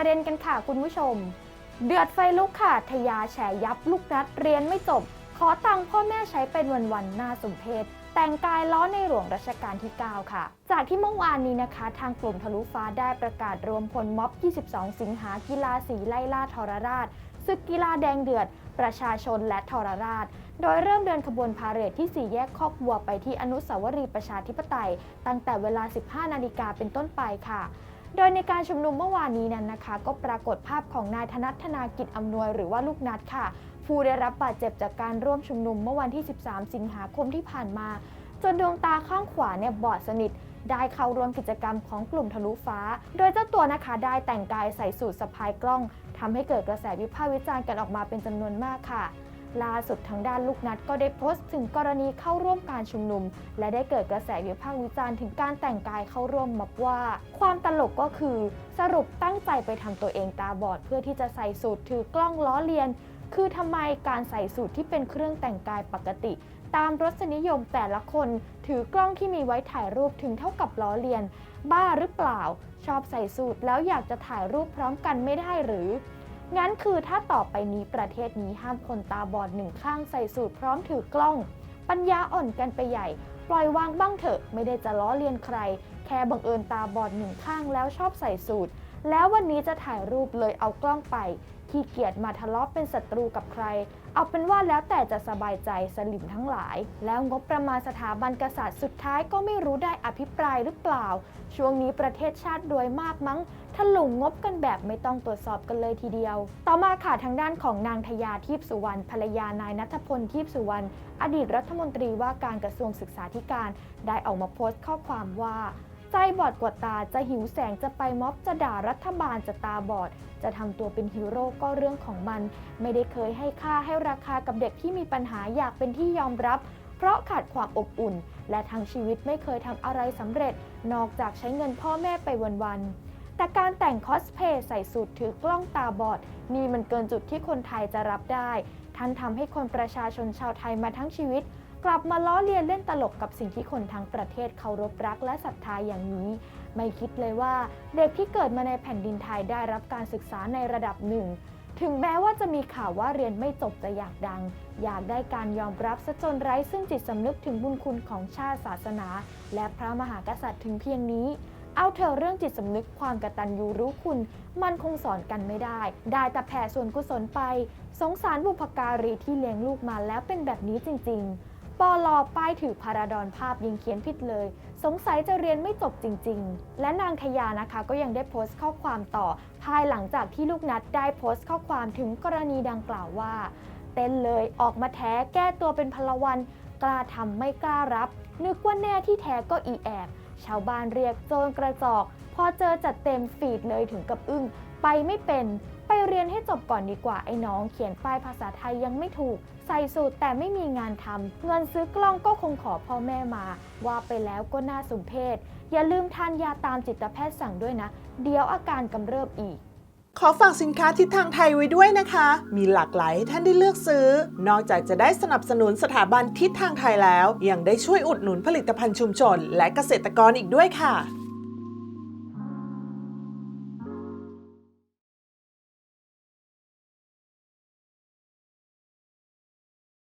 ประเด็นกันค่ะคุณผู้ชม เดือดไฟลุกค่ะทยาแฉยับลูกนัดเรียนไม่จบ ขอตังค์พ่อแม่ใช้เป็นวันๆหน้าสมเพชแต่งกายล้อในหลวงรัชกาลที่ 9 ค่ะ จากที่เมื่อวานนี้นะคะ ทางกลุ่มทะลุฟ้าได้ประกาศรวมพลม็อบ 22 สิงหากีฬาสีไล่ล่าทรราชศึกกีฬาแดงเดือด ประชาชนและทรราช โดยเริ่มเดินขบวนพาเหรดที่ 4 แยกคอกวัวไปที่อนุสาวรีย์ประชาธิปไตย ตั้งแต่เวลา 15 นาฬิกาเป็นต้นไปค่ะ โดยในการชุมนุมเมื่อวานนี้นั้นนะคะ ก็ปรากฏภาพของนายธนัทธนากิจอำนวยหรือว่าลูกนัดค่ะ ผู้ได้รับบาดเจ็บจากการร่วมชุมนุมเมื่อวันที่ 13 สิงหาคมที่ผ่านมา จนดวงตาข้างขวาเนี่ยบอดสนิท ได้เข้าร่วมกิจกรรมของกลุ่มทะลุฟ้า โดยเจ้าตัวนะคะได้แต่งกายใส่สูทสะพายกล้องทำให้เกิดกระแสวิพากษ์วิจารณ์กันออกมาเป็นจำนวนมากค่ะ ล่าสุดทางด้านลูกนัดก็ได้โพสต์ถึงกรณีเข้าร่วมการชุมนุม และได้เกิดกระแสวิพากษ์วิจารณ์ถึงการแต่งกายเข้าร่วมม็อบว่า ความตลกก็คือ สรุปตั้งใจไปทำตัวเองตาบอด เพื่อที่จะใส่สูทถือกล้องล้อเลียน คือทำไมการใส่สูทที่เป็นเครื่องแต่งกายปกติ ตามรสนิยมแต่ละคนถือกล้องที่มีไว้ถ่ายรูปถึงเท่ากับล้อเลียน บ้าหรือเปล่า ชอบใส่สูทแล้วอยากจะถ่ายรูปพร้อมกันไม่ได้หรือ งั้นคือถ้าต่อไปนี้ประเทศนี้ห้ามคนตาบอดหนึ่งข้างใส่สูตรพร้อมถือกล้อง ปัญญาอ่อนกันไปใหญ่ ปล่อยวางบ้างเถอะ ไม่ได้จะล้อเลียนใคร แค่บังเอิญตาบอดหนึ่งข้างแล้วชอบใส่สูตร แล้ววันนี้จะถ่ายรูปเลยเอากล้องไป ขี้เกียจมาทะเลาะเป็นศัตรูกับใคร เอาเป็นว่าแล้วแต่จะสบายใจสลิมทั้งหลาย แล้วงบประมาณสถาบันกษัตริย์สุดท้ายก็ไม่รู้ได้อภิปรายหรือเปล่า ช่วงนี้ประเทศชาติรวยมากมั้งถลุงงบกันแบบไม่ต้องตรวจสอบกันเลยทีเดียว ต่อมาค่ะทางด้านของนางทยาทิพสุวรรณภรรยานายนัทพลทิพสุวรรณอดีตรัฐมนตรีว่าการกระทรวงศึกษาธิการ ได้ออกมาโพสต์ข้อความว่า ใจบอดกว่าตาจะหิวแสงจะไปม็อบจะด่ารัฐบาลจะตาบอด จะทำตัวเป็นฮีโร่ก็เรื่องของมัน ไม่ได้เคยให้ค่าให้ราคากับเด็กที่มีปัญหาอยากเป็นที่ยอมรับ เพราะขาดความอบอุ่น และทั้งชีวิตไม่เคยทำอะไรสำเร็จ นอกจากใช้เงินพ่อแม่ไปวันๆแต่การแต่งคอสเพลย์ใส่สูทถือกล้องตาบอด นี่มันเกินจุดที่คนไทยจะรับได้ ท่านทำให้คนประชาชนชาวไทยมาทั้งชีวิต กลับมาล้อเลียนเล่นตลกกับสิ่งที่คนทั้งประเทศเคารพรักและศรัทธาอย่างนี้ ไม่คิดเลยว่าเด็กที่เกิดมาในแผ่นดินไทยได้รับการศึกษาในระดับหนึ่ง ถึงแม้ว่าจะมีข่าวว่าเรียนไม่จบจะอยากดัง อยากได้การยอมรับซะจนไร้ซึ่งจิตสำนึกถึงบุญคุณของชาติศาสนา และพระมหากษัตริย์ถึงเพียงนี้เอาเธอะเรื่องจิตสำนึกความกตัญญูรู้คุณ มันคงสอนกันไม่ได้ ได้แต่แผ่ส่วนกุศลไป สงสารบุพการีที่เลี้ยงลูกมาแล้วเป็นแบบนี้จริง ๆ ปอลอป้ายถือพาราดอนภาพยิงเขียนผิดเลย สงสัยจะเรียนไม่จบจริง ๆ และนางทยานะคะก็ยังได้โพสต์ข้อความต่อ ภายหลังจากที่ลูกนัดได้โพสต์ข้อความถึงกรณีดังกล่าวว่า เต้นเลยออกมาแท้แก้ตัวเป็นพลวันกล้าทำไม่กล้ารับ นึกว่าแน่ที่แท้ก็อีแอบ ชาวบ้านเรียกโจรกระจอก พอเจอจัดเต็มฟีดเลยถึงกับอึ้ง ไปไม่เป็น ไปเรียนให้จบก่อนดีกว่าไอ้น้อง เขียนป้ายภาษาไทยยังไม่ถูก ใส่สูตรแต่ไม่มีงานทำเงินซื้อกล้องก็คงขอพ่อแม่มา ว่าไปแล้วก็น่าสมเพชอย่าลืมทานยาตามจิตแพทย์สั่งด้วยนะ เดี๋ยวอาการกำเริบอีกขอฝากสินค้าทิศทางไทยไว้ด้วยนะคะ มีหลากหลายให้ท่านได้เลือกซื้อ นอกจากจะได้สนับสนุนสถาบันทิศทางไทยแล้ว ยังได้ช่วยอุดหนุนผลิตภัณฑ์ชุมชน และเกษตรกรอีกด้วยค่ะ